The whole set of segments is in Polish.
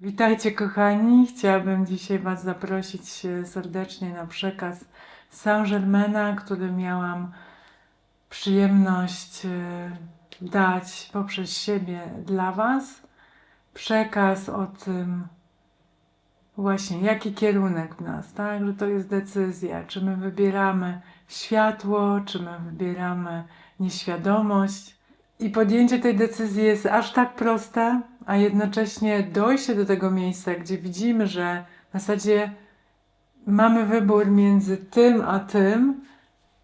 Witajcie kochani, chciałabym dzisiaj Was zaprosić serdecznie na przekaz Saint-Germaina, który miałam przyjemność e, dać poprzez siebie dla Was. Przekaz o tym właśnie, jaki kierunek w nas, tak? Że to jest decyzja, czy my wybieramy światło, czy my wybieramy nieświadomość. I podjęcie tej decyzji jest aż tak proste, a jednocześnie dojście do tego miejsca, gdzie widzimy, że w zasadzie mamy wybór między tym a tym,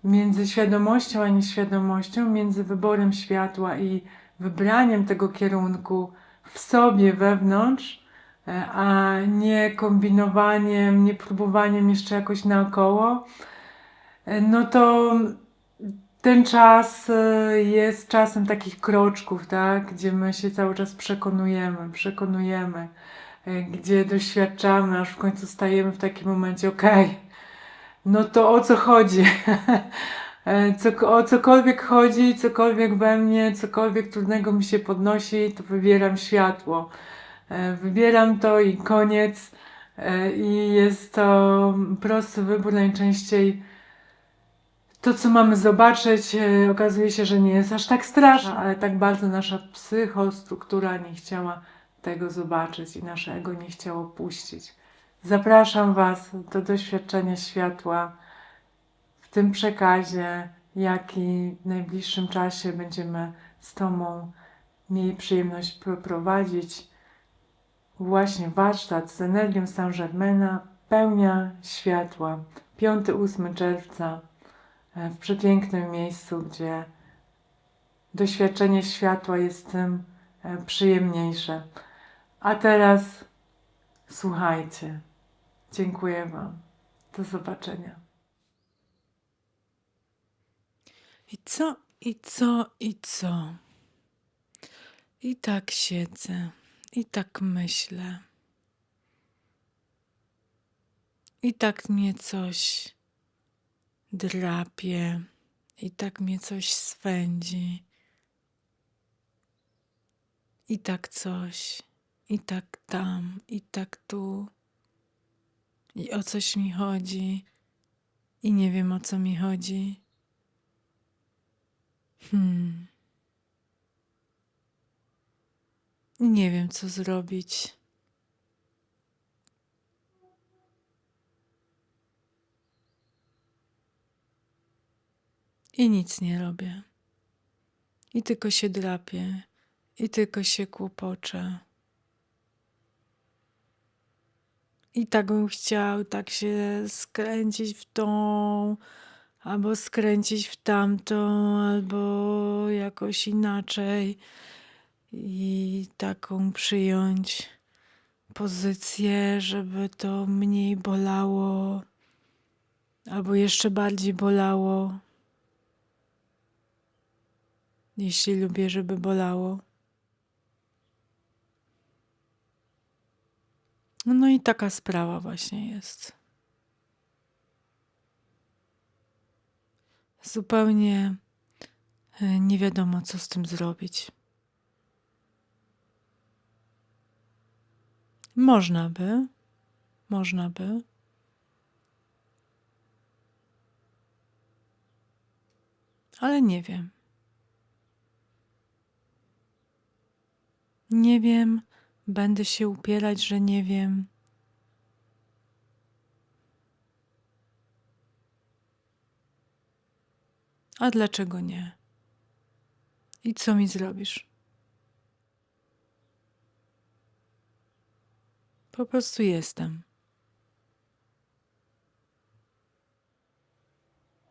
między świadomością a nieświadomością, między wyborem światła i wybraniem tego kierunku w sobie wewnątrz, e, a nie kombinowaniem, nie próbowaniem jeszcze jakoś naokoło, e, no to ten czas e, jest czasem takich kroczków, tak? Gdzie my się cały czas przekonujemy, przekonujemy, e, gdzie doświadczamy, aż w końcu stajemy w takim momencie, okej, no to o co chodzi? E, Co, o cokolwiek chodzi, cokolwiek we mnie, cokolwiek trudnego mi się podnosi, to wybieram światło. E, Wybieram to i koniec. E, I jest to prosty wybór najczęściej to, co mamy zobaczyć, e, okazuje się, że nie jest aż tak straszne, ale tak bardzo nasza psychostruktura nie chciała tego zobaczyć i nasze ego nie chciało puścić. Zapraszam Was do doświadczenia światła w tym przekazie, jaki w najbliższym czasie będziemy z Tomą mieli przyjemność prowadzić. Właśnie warsztat z energią Saint-Germaina, pełnia światła. 5-8 czerwca w przepięknym miejscu, gdzie doświadczenie światła jest tym e, przyjemniejsze. A teraz słuchajcie. Dziękuję Wam. Do zobaczenia. I co, i co, i co? I tak siedzę, i tak myślę. I tak mnie coś drapie, i tak mnie coś swędzi. I tak coś, i tak tam, i tak tu. I o coś mi chodzi, i nie wiem o co mi chodzi. Hmm. Nie wiem, co zrobić. I nic nie robię. I tylko się drapię. I tylko się kłopoczę. I tak bym chciał tak się skręcić w tą, albo skręcić w tamtą, albo jakoś inaczej i taką przyjąć pozycję, żeby to mniej bolało, albo jeszcze bardziej bolało, jeśli lubię, żeby bolało. No i taka sprawa właśnie jest. Zupełnie e, nie wiadomo, co z tym zrobić. Można by, można by. Ale nie wiem. Nie wiem, będę się upierać, że nie wiem. A dlaczego nie? I co mi zrobisz? Po prostu jestem.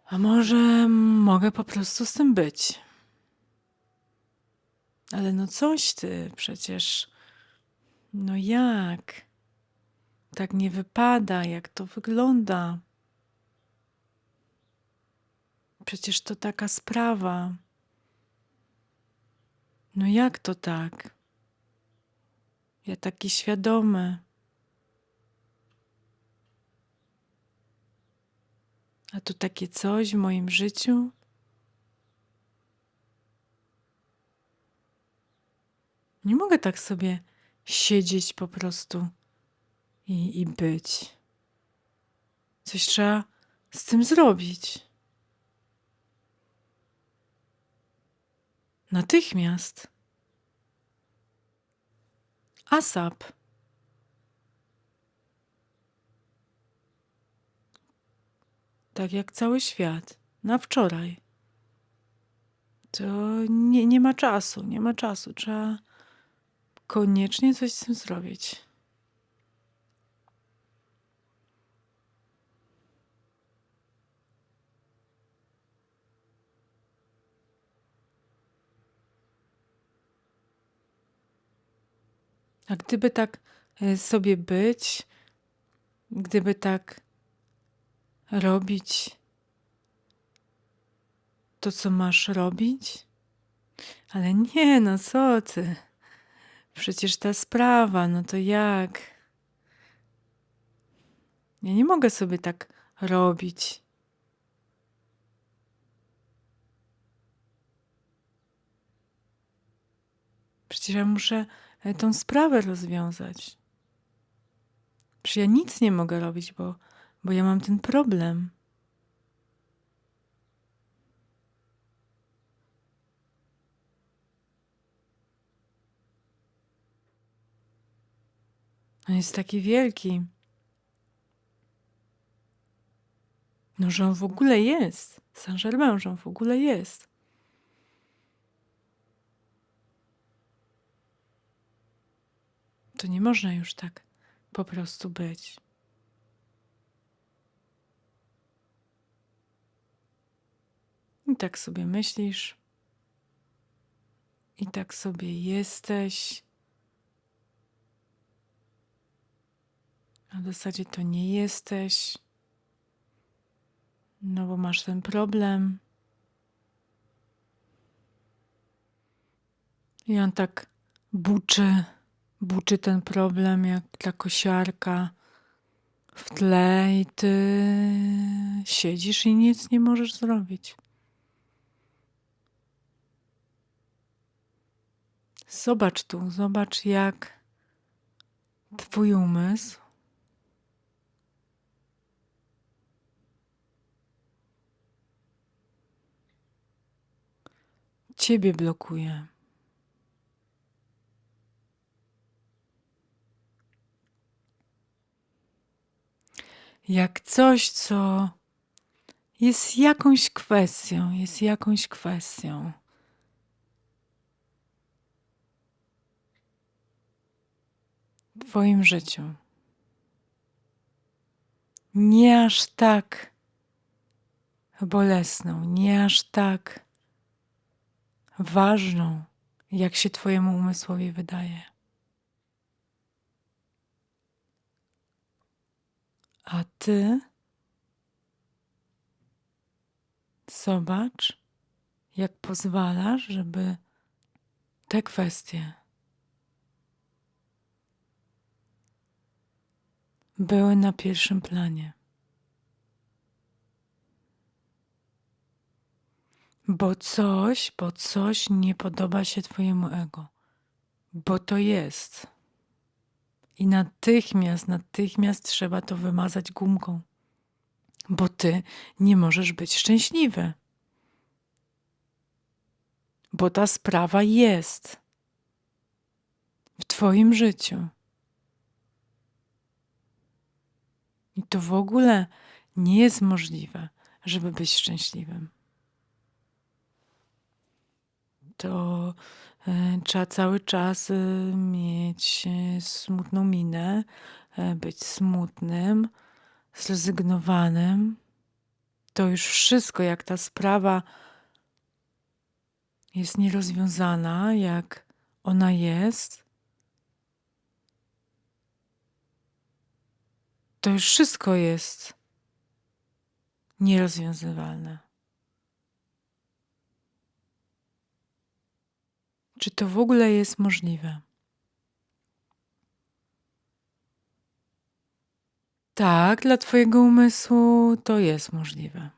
A może mogę po prostu z tym być? Ale no coś ty, przecież. No jak? Tak nie wypada, jak to wygląda. Przecież to taka sprawa. No jak to tak? Ja taki świadomy. A tu takie coś w moim życiu? Nie mogę tak sobie siedzieć po prostu i, i być. Coś trzeba z tym zrobić. Natychmiast. ASAP. Tak jak cały świat. Na wczoraj. To nie, nie ma czasu, nie ma czasu. Trzeba koniecznie coś z tym zrobić. A gdyby tak e, sobie być, gdyby tak robić to, co masz robić? Ale nie, no co ty? Przecież ta sprawa, no to jak? Ja nie mogę sobie tak robić. Przecież ja muszę e, tą sprawę rozwiązać. Przecież ja nic nie mogę robić, bo, bo ja mam ten problem. On jest taki wielki. No, że on w ogóle jest. Saint-Germain, że on w ogóle jest. To nie można już tak po prostu być. I tak sobie myślisz. I tak sobie jesteś. A w zasadzie to nie jesteś. No bo masz ten problem. I on tak buczy, buczy ten problem jak ta kosiarka w tle i ty siedzisz i nic nie możesz zrobić. Zobacz tu, zobacz jak twój umysł ciebie blokuje. Jak coś, co jest jakąś kwestią, jest jakąś kwestią. W Twoim życiu. Nie aż tak bolesną, nie aż tak ważną, jak się Twojemu umysłowi wydaje. A Ty zobacz, jak pozwalasz, żeby te kwestie były na pierwszym planie. Bo coś, bo coś nie podoba się Twojemu ego. Bo to jest. I natychmiast, natychmiast trzeba to wymazać gumką. Bo Ty nie możesz być szczęśliwy. Bo ta sprawa jest w Twoim życiu. I to w ogóle nie jest możliwe, żeby być szczęśliwym to e, trzeba cały czas e, mieć e, smutną minę, e, być smutnym, zrezygnowanym. To już wszystko, jak ta sprawa jest nierozwiązana, jak ona jest, to już wszystko jest nierozwiązywalne. Czy to w ogóle jest możliwe? Tak, dla Twojego umysłu to jest możliwe.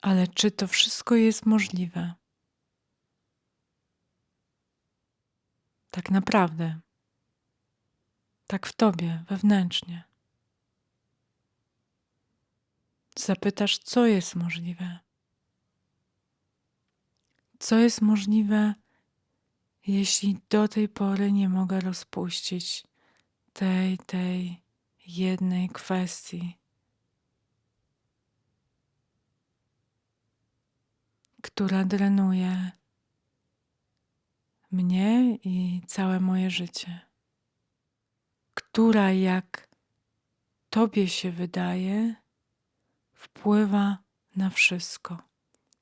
Ale czy to wszystko jest możliwe? Tak naprawdę. Tak w tobie, wewnętrznie. Zapytasz, co jest możliwe. Co jest możliwe, jeśli do tej pory nie mogę rozpuścić tej, tej jednej kwestii, która drenuje mnie i całe moje życie, która, jak tobie się wydaje, wpływa na wszystko.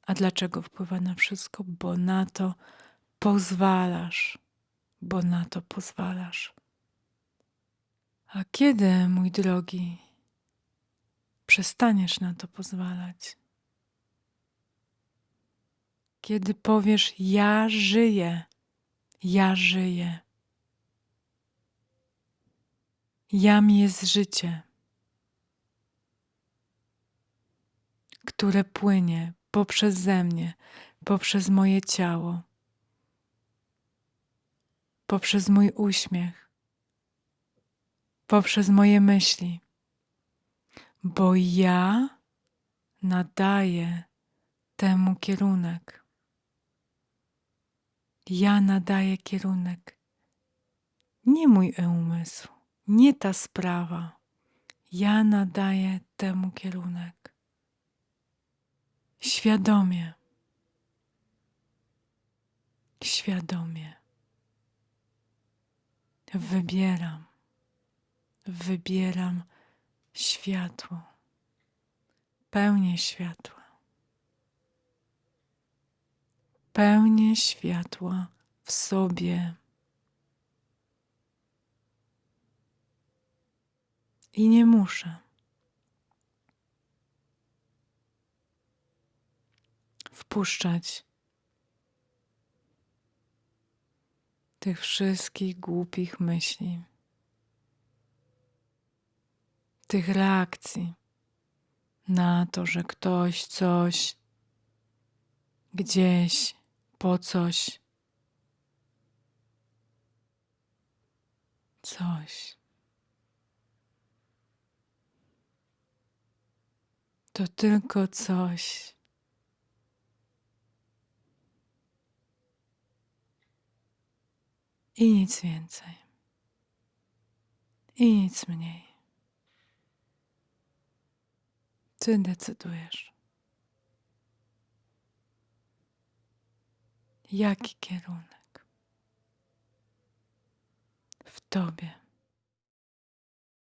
A dlaczego wpływa na wszystko? Bo na to pozwalasz, bo na to pozwalasz. A kiedy, mój drogi, przestaniesz na to pozwalać? Kiedy powiesz: Ja żyję, ja żyję. Jam jest życie, które płynie poprzez ze mnie, poprzez moje ciało, poprzez mój uśmiech, poprzez moje myśli, bo ja nadaję temu kierunek. Ja nadaję kierunek. Nie mój umysł, nie ta sprawa. Ja nadaję temu kierunek. Świadomie. Świadomie. Wybieram. Wybieram światło. Pełnię światła. Pełnię światła w sobie. I nie muszę. Wpuszczać tych wszystkich głupich myśli, tych reakcji na to, że ktoś coś gdzieś po coś, coś. To tylko coś. I nic więcej. I nic mniej. Ty decydujesz. Jaki kierunek w tobie